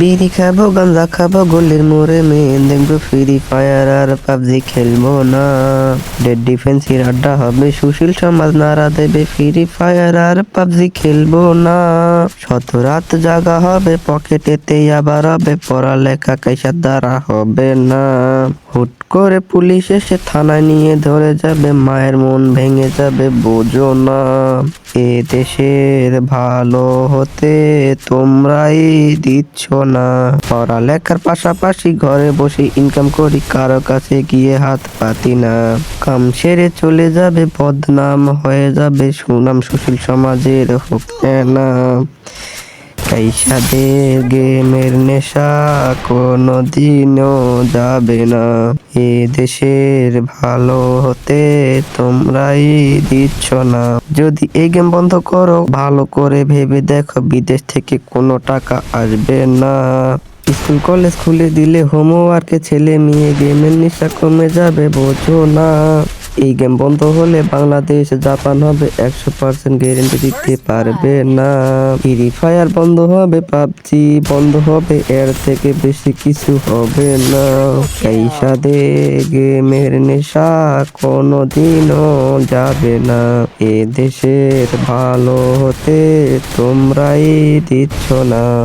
বিড়ি খাব গাঞ্জা খাব, গলির মোড়ে মেয়ে দেখব, ফ্রি ফায়ার আর পাবজি খেলব না। ডেড ডিফেন্সের আড্ডা হবে, সুশীল সমাজ নারা দেবে, ফ্রি ফায়ার আর পাবজি খেলব না। শত রাত জাগা হবে পকেটেতে আবার হবে, পড়ালেখা কাইসার দ্বারা হবে না। হুট করে পুলিশ এসে থানায় নিয়ে ধরে যাবে, মায়ের মন ভেঙে যাবে, বোঝো না। এ দেশের ভালো হতে তোমরাই দিচ্ছ না। পড়ালেখার পাশাপাশি ঘরে বসে ইনকাম করি, কারও কাছে গিয়ে হাত পাতি না। কাম সেরে চলে যাবে, বদনাম হয়ে যাবে, সুনাম সুশীল সমাজের হোক না। কাইসাদের গেমের নেশা কোনো দিনও যাবে না। এ দেশের ভালো হতে তোমরাই দিচ্ছ না। যদি এই গেম বন্ধ করো, ভালো করে ভেবে দেখো, বিদেশ থেকে কোনো টাকা আসবে না। স্কুল, কলেজ খুলে দিলে হোমওয়ার্কে ছেলে মেয়ে গেমের নেশা কমে যাবে, বোঝো না। এই গেম বন্ধ হলে বাংলাদেশ, জাপান হবে একশো পার্সেন্ট গ্যারেন্টি দিতে পারবে না। ফ্রি ফায়ার বন্ধ হবে, পাবজি বন্ধ হবে, এর থেকে বেশি কিছু হবে না। এই সাদে গেমের নেশা কোনো দিনও যাবে না। এ দেশের ভালো হতে তোমরাই দিচ্ছ না।